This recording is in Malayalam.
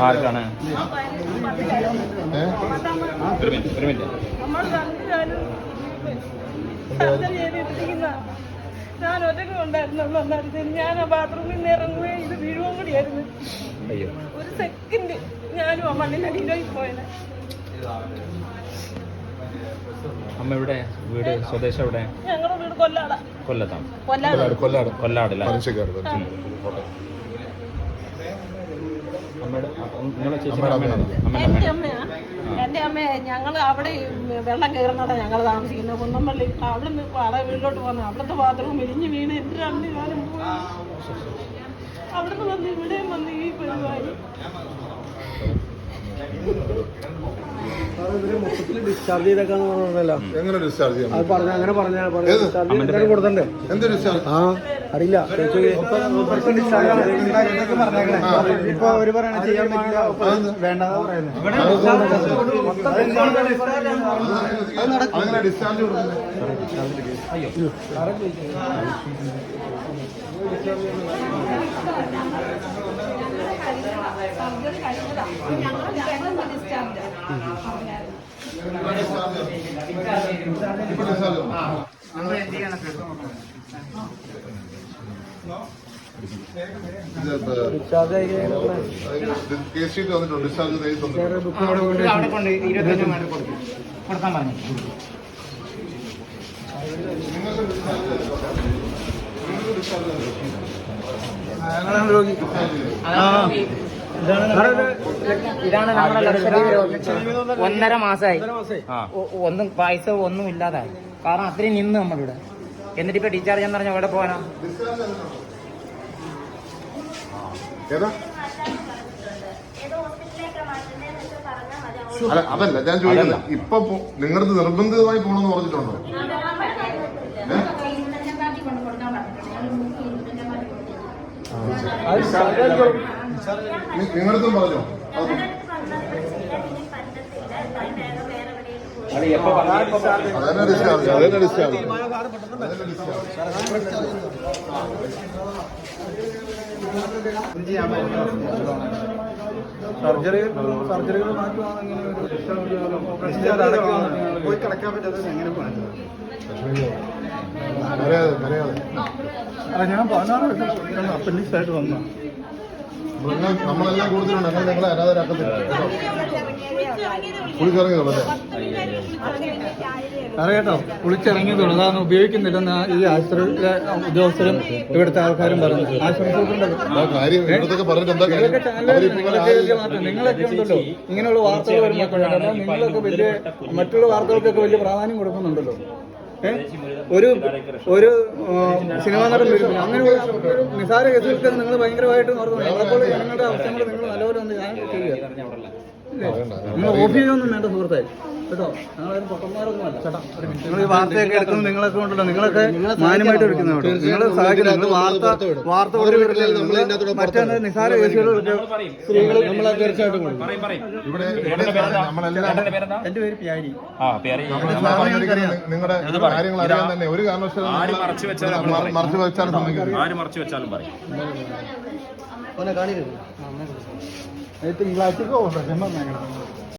ആർക്കാണ്? ഒരു മിനിറ്റ് ഒരു മിനിറ്റ് ഞാൻ ഒറ്റയ്ക്ക് ഉണ്ടായിരുന്നു വന്നായിരുന്നു ഞാൻ ആ ബാത്റൂമിൽ നിന്ന് ഇറങ്ങുകയും ഇത് വീഴുവും കൂടിയായിരുന്നു അയ്യോ. ഒരു സെക്കൻഡ് ഞാനും ആ മണ്ണിനടിയിലായി പോയത് അമ്മ എവിടെ? വീട് സ്വദേശം എവിടെ? ഞങ്ങളുടെ വീട് കൊല്ലാട. കൊല്ലത്താണ് കൊല്ലാട്. കൊല്ലാട് കൊല്ലാട് അമ്മയാണ്. എന്റെ അമ്മ ഞങ്ങൾ അവിടെ വെള്ളം കയറുന്നതാണ് ഞങ്ങൾ താമസിക്കുന്നത്. കുന്നമ്പള്ളി അവിടെ നിന്ന് അവിടെ വീട്ടിലോട്ട് വന്നു അവിടുത്തെ ബാത്റൂം ഇരിഞ്ഞ് വീണ് എന്റെ രണ്ട് കാലം പോയി. അവിടുന്ന് വന്ന് ഇവിടെയും വന്ന് ഈ പരിപാടി. ഡിസ്ചാർജ് ചെയ്തേക്കാന്ന് പറഞ്ഞല്ലോ. എങ്ങനെ ഡിസ്ചാർജ് ചെയ്യാൻ അത് പറഞ്ഞ അങ്ങനെ പറഞ്ഞാൽ? ഡിസ്ചാർജ് കൊടുത്തണ്ടേ? എന്ത് ഡിസ്ചാർജ് ആ അറിയില്ല. ഇപ്പൊ ഒരു പറയണ ചെയ്യാൻ പറ്റില്ല. പറയുന്നത് അങ്ങനെ ഡിസ്ചാർജ് കൊടുക്കുന്നത് ഇപ്പൊ ഡിസ്ചാർജ് ഇത് ഡിസ്ചാർജ് ഷീറ്റ് വന്നിട്ടുണ്ട് ഡിസ്ചാർജ് അവിടെ കൊണ്ട് ഇരുപത്തഞ്ച് മാറ്റി കൊടുക്കും കൊടുക്കാൻ പറഞ്ഞു രോഗി ഇതാണ് നമ്മുടെ ലക്ഷറി ഒന്നര മാസമായി ഒന്നും പൈസ ഒന്നും ഇല്ലാതായി. കാരണം അത്രയും നിന്ന് നമ്മളിവിടെ. എന്നിട്ട് ഇപ്പൊ ഡിസ്ചാർജ് എന്ന് പറഞ്ഞാൽ എവിടെ പോകാനാ? അതല്ല ഞാൻ ചോദിക്കുന്നത് ഇപ്പൊ നിങ്ങളുടെ നിർബന്ധിതമായി പോണെന്ന് പറഞ്ഞിട്ടുണ്ടോ? നിങ്ങളടുത്തും പറഞ്ഞോ? അതന്നെ ഡിസ്ചാർജ് അതന്നെ ഡിസ്ചാർജ് അതന്നെ ഡിസ്ചാർജ് സർജറി സർജറികൾ മാറ്റുവാണെങ്കിൽ പോയി കിടക്കാൻ പറ്റാത്തത് എങ്ങനെ കരയാതെ കരയാതെ ഞാൻ പതിനാറ് അപ്പൻഡിക്സ് ആയിട്ട് വന്നു. നമ്മളെല്ലാം കൂടുതലുണ്ട്. അങ്ങനെ നിങ്ങളെ അനാഥരാക്കത്തില്ല കേട്ടോ കുളിച്ചിറങ്ങിയതുള്ളൂ അല്ലേ അറിയാട്ടോ കുളിച്ചിറങ്ങി തുടങ്ങാന്ന് ഉപയോഗിക്കുന്നില്ലെന്ന് ഈ ആശുപത്രിയിലെ ഉദ്യോഗസ്ഥരും ഇവിടുത്തെ ആൾക്കാരും പറഞ്ഞു. ആശുപത്രി നിങ്ങളൊക്കെ ഉണ്ടല്ലോ. ഇങ്ങനെയുള്ള വാർത്തകൾ വരുമ്പോഴല്ലോ നിങ്ങളൊക്കെ വലിയ മറ്റുള്ള വാർത്തകൾക്കൊക്കെ വലിയ പ്രാധാന്യം കൊടുക്കുന്നുണ്ടല്ലോ. ഒരു ഒരു സിനിമാ നടൻ വരുന്നു. അങ്ങനെയുള്ള നിസാര കേസുകൾക്ക് നിങ്ങൾ ഭയങ്കരമായിട്ട് നോക്കുന്നു ഞങ്ങളെപ്പോലെ ജനങ്ങളുടെ അവസ്ഥകൾ നിങ്ങൾ നല്ലപോലെ ഒന്ന് ഞാൻ ചെയ്യുക നിങ്ങൾ ഓഫീസൊന്നും വേണ്ട സുഹൃത്തേ. കേട്ടോ? ഞങ്ങളൊരു പൊട്ടന്മാരൊന്നും അല്ല. ചേട്ടാ നിങ്ങൾ ഈ വാർത്തയൊക്കെ എടുക്കുന്നത് നിങ്ങളൊക്കെ ഉണ്ടല്ലോ നിങ്ങളൊക്കെ മാന്യമായിട്ട് എടുക്കുന്നത് നിങ്ങൾ സഹായിക്കുന്നത് നിങ്ങൾ വാർത്ത വാർത്ത കൊടുക്കുന്നത് മറ്റേ നിസാര കേസുകളൊക്കെ സ്ത്രീകൾ നമ്മളെ തീർച്ചയായിട്ടും എന്റെ പേര് പ്യാരി. നിങ്ങളുടെ കാര്യങ്ങൾ അറിയാൻ തന്നെ ഒരു കാരണവശാലും മറച്ചു വെച്ചാലും മറച്ചു പറയും. തിങ്കളാഴ്ചക്ക് yani.